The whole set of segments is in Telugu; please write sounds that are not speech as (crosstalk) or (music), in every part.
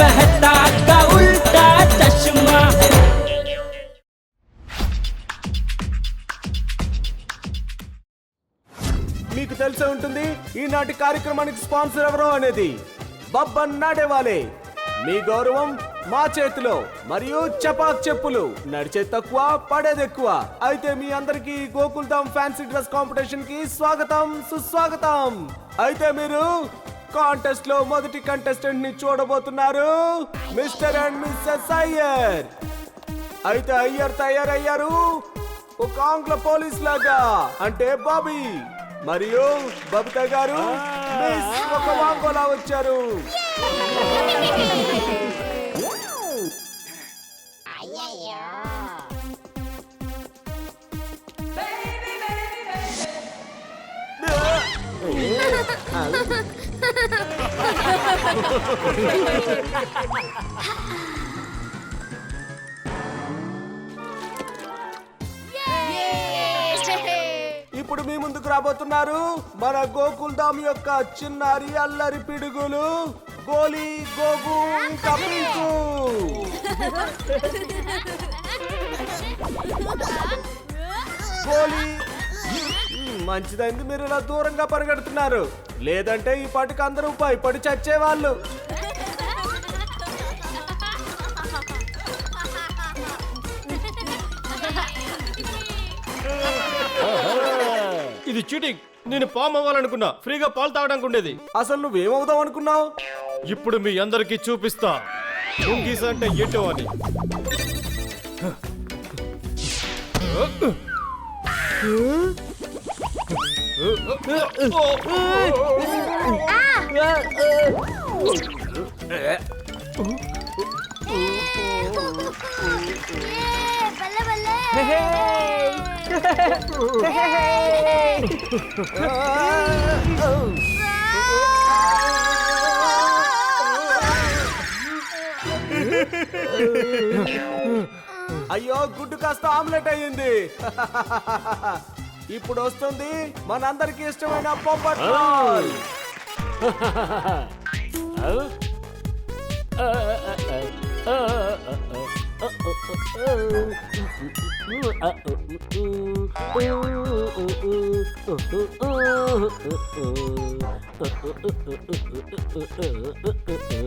मेहता का उल्टा चश्मा మీకు తెలిసే ఉంటుంది ఈనాటి కార్యక్రమానికి స్పాన్సర్ ఎవరో అనేది బబ్బన్ నాడేవాలే మీ గౌరవం మా చేతిలో మరియు చపాక్ చెప్పులు నడిచే తక్కువ పడేది ఎక్కువ అయితే మీ అందరికి Gokul Dham fancy dress competition కి స్వాగతం సుస్వాగతం అయితే మీరు కాంటెస్ట్లో మొదటి కంటెస్టెంట్ని చూడబోతున్నారు మిస్టర్ అండ్ మిస్సెస్ అయ్యర్. అయితే అయ్యర్ తయారయ్యారు. ఒక ఆంగ్ల పోలీస్ లాగా అంటే బాబీ. మరియు బబితా గారు మిస్ ఒక వాంగోలా వచ్చారు. ఇప్పుడు మీ ముందుకు రాబోతున్నారు మన గోకుల్ ధామ్ యొక్క చిన్నారి అల్లరి పిడుగులు. గోలీ గోగు ఇంకా పింకు గోలి. మ్మ్, మంచిదైంది మీరు ఇలా దూరంగా పరిగెడుతున్నారు. లేదంటే ఈ పాటికి అందరూ భయపడి చచ్చేవాళ్ళు. ఇది చీటింగ్ నేను పాము అవ్వాలనుకున్నా. ఫ్రీగా పాలు తాగడానికి ఉండేది. అసలు నువ్వేమవుదాం అనుకున్నావు? ఇప్పుడు మీ అందరికి చూపిస్తా. ముంగీస్ అంటే ఏంటో అని. బల్లె (laughs) అయ్యో గుడ్డు కాస్త ఆమ్లెట్ అయ్యింది. (laughs) ఇప్పుడు వస్తుంది మనందరికి ఇష్టమైన పొప్పట్ బాల్. (laughs)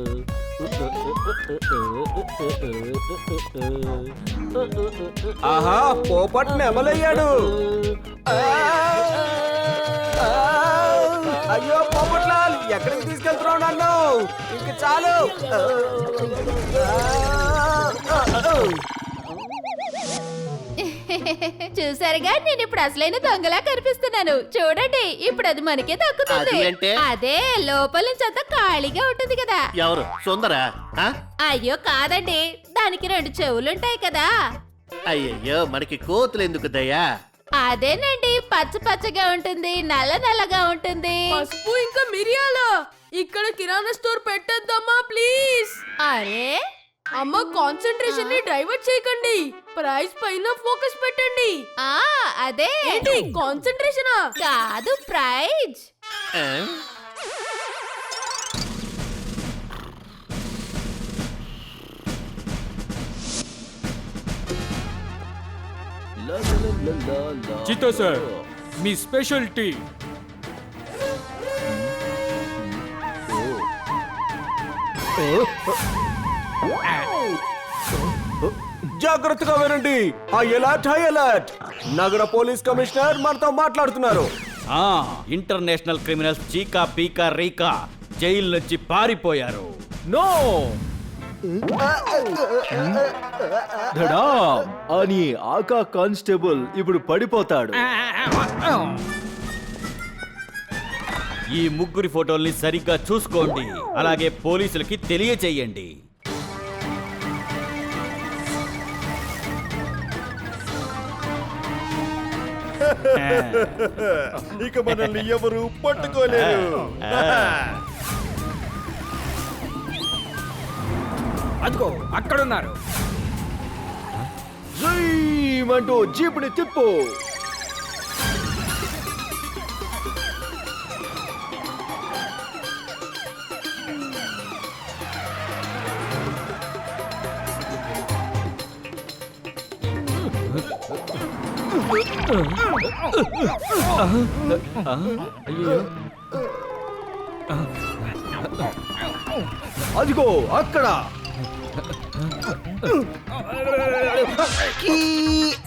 (laughs) ఆహా పోపట్ నెమలయ్యాడు. అయ్యో పోపట్లాల్ ఎక్కడికి తీసుకెళ్తున్నావు నన్ను? ఇంక చాలు. చూసారుగా నేను ఇప్పుడు అసలైన దొంగలా కనిపిస్తున్నాను. చూడండి ఇప్పుడు అది మనకే దక్కుతుంది. అది అంటే? అదే లోపల నుంచి అంతా ఖాళీగా ఉంటుంది కదా. ఎవరు? సుందరా? ఆ? అయ్యో కాదండి. దానికి రెండు చెవులుంటాయి కదా. అయ్యయ్యో మనకి కోతులు ఎందుకు దయ్యా? అదేనండి పచ్చ పచ్చగా ఉంటుంది నల్ల నల్లగా ఉంటుంది. పసుపు ఇంకా మిరియాలు? ఇక్కడ కిరాణా స్టోర్ పెట్టేద్దామా ప్లీజ్. అరే అమ్మ కాన్సంట్రేషన్ని డైవర్ట్ చేయకండి. ప్రైస్ పైన ఫోకస్ పెట్టండి. ఆ అదే. ఏంటి కాన్సంట్రేషనా కాదు ప్రైజ్? చితో సార్ మీ స్పెషల్టీ జాగ్రత్తగా వినండి. High alert high alert. నగర పోలీస్ కమిషనర్ మనతో మాట్లాడుతున్నారు. ఆ ఇంటర్నేషనల్ క్రిమినల్స్ చీకా పీకా రీకా జైలు నుంచి పారిపోయారు. నో! అని ఆకా కానిస్టేబుల్ ఇప్పుడు పడిపోతాడు. ఈ ముగ్గురి ఫోటోల్ని సరిగ్గా చూసుకోండి. అలాగే పోలీసులకి తెలియచేయండి. (laughs) ఇక మనల్ని ఎవరు పట్టుకోలేరు. (laughs) అదిగో అక్కడున్నారు. అంటూ జీపుని తిప్పు. అదిగో అక్కడ కీ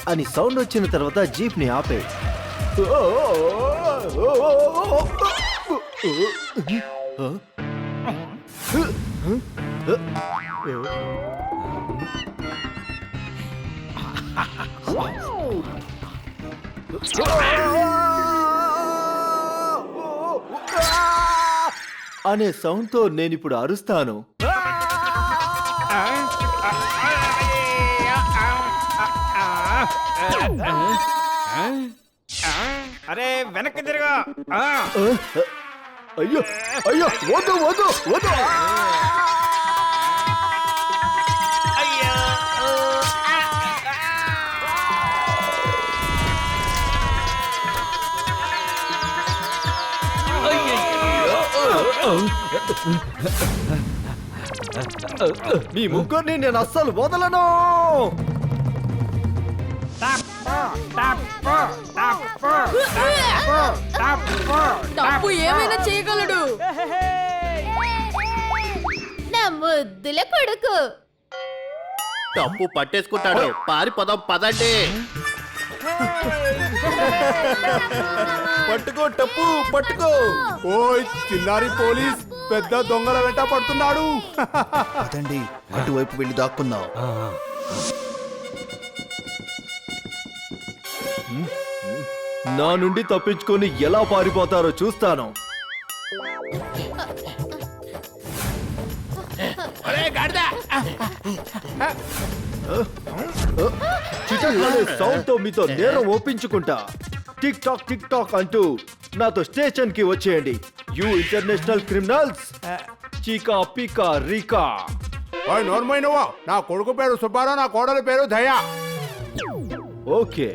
అని సౌండ్ వచ్చిన తర్వాత జీప్ని ఆపే అనే సౌండ్తో నేను ఇప్పుడు అరుస్తాను. అరే వెనక్కి తిరగా. అయ్యో అయ్యో వద్దు వద్దు వద్దు. మీ ముగ్గురిని నేను అస్సలు వదలను. డబ్బు ఏమైనా చేయగలడు. నా ముద్దుల కొడుకు. తప్పు పట్టేసుకుంటాడు. పారిపోదాం పదండి. పట్టుకో టప్పు పట్టుకో. ఓయ్ చిన్నారి పోలీస్ పెద్ద దొంగల వెంట పడుతున్నాడు. అదండి అటువైపు వెళ్ళి దాక్కుందాం. నా నుండి తప్పించుకొని ఎలా పారిపోతారో చూస్తాను. సౌండ్తో మీతో నేరం ఒప్పించుకుంటా. టిక్ టాక్ టిక్ టాక్ అంటూ నాతో స్టేషన్కి వచ్చేయండి. You international criminals. చీకా పీకా రీకా. ఓయ్ నోర్మైనవా నా కొడుకు పేరు సుబ్బారావు నా కోడలి పేరు దయా. ఓకే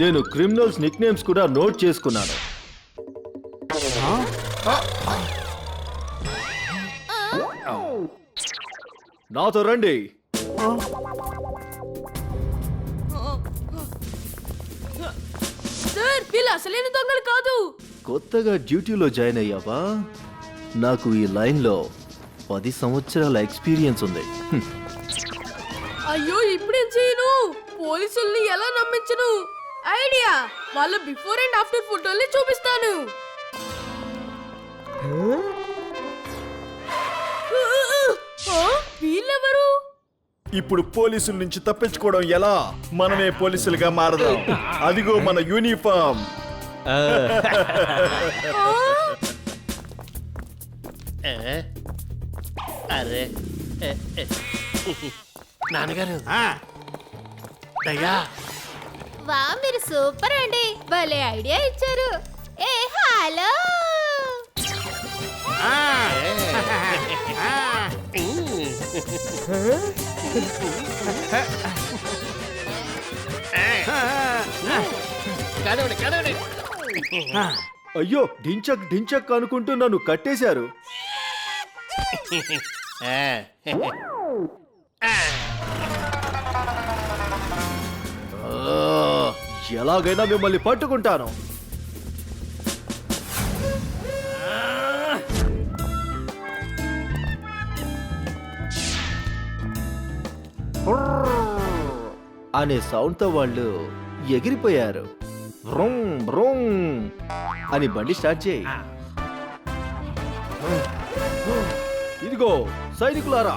నేను క్రిమినల్స్ నిక్ నేమ్స్ కూడా నోట్ చేసుకున్నాను. నాతో రండి. సార్ వీళ్ళు అసలైన దొంగలు కాదు. కొత్తగా డ్యూటీలో జాయిన్ అయ్యావా? నాకు ఈ లైన్లో పది సంవత్సరాల ఎక్స్పీరియన్స్ ఉంది. హ్మ్. అయ్యో ఇప్పుడేం చేయను? పోలీసుల్ని ఎలా నమ్మించను? ఐడియా! వాళ్ళ బిఫోర్ అండ్ ఆఫ్టర్ ఫోటోల్ని చూపిస్తాను. ఇప్పుడు పోలీసుల నుంచి తప్పించుకోవడం ఎలా? మనమే పోలీసులుగా మారదాం. అదిగో మన యూనిఫామ్. ఆ? అరే. నాన్నగారు. దయ్యా వా మీరు సూపర్ అండి. భలే ఐడియా ఇచ్చారు. ఏ హలో. కదవండి కదవండి అయ్యో డించక్ డించక్ అనుకుంటూ నన్ను కట్టేశారు. ఎలాగైనా మిమ్మల్ని పట్టుకుంటాను. అనే సౌండ్తో వాళ్ళు ఎగిరిపోయారు. వ్రుం, వ్రుం అని బండి స్టార్ట్ చేయి. ఇదిగో సైనికులారా.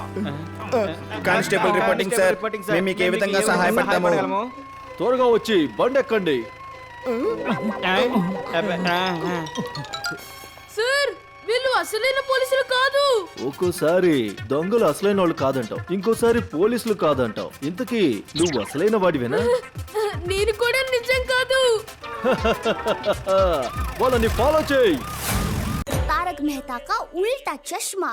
కానిస్టేబుల్ రిపోర్టింగ్ సార్ మేము మీకు ఏ విధంగా సహాయపడతాము? త్వరగా వచ్చి బండి ఎక్కండి. సార్ వీళ్ళు అసలైన పోలీసులు కాదు. ఒక్కోసారి దొంగలు అసలైన వాళ్ళు కాదంటావు. ఇంకోసారి పోలీసులు కాదంటావు. ఇంతకీ నువ్వు అసలైన వాడివేనా? (laughs) నేను కూడా నిజం కాదు. (laughs) వాళ్ళని ఫాలో చేయి. తారక్ మెహతా కా ఉల్టా చష్మా.